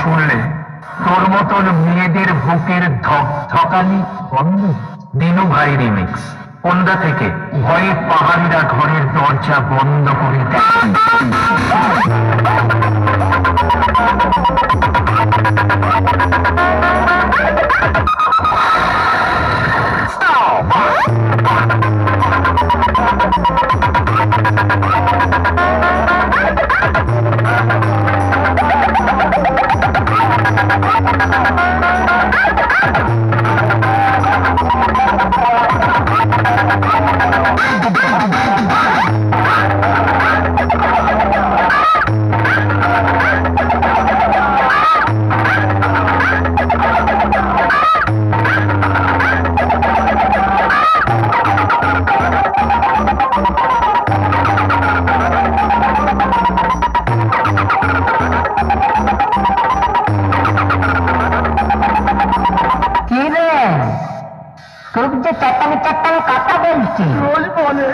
শুনলে তোর মেয়েদের বুকের ধক ধকানি দিনু ভাই রিমিক্স। কোনটা থেকে ভয়ে পাহাড়িরা ঘরের দরজা বন্ধ করে দেয়। রে কিন্তু যে চাটানি কাটা কথা বলছি বলে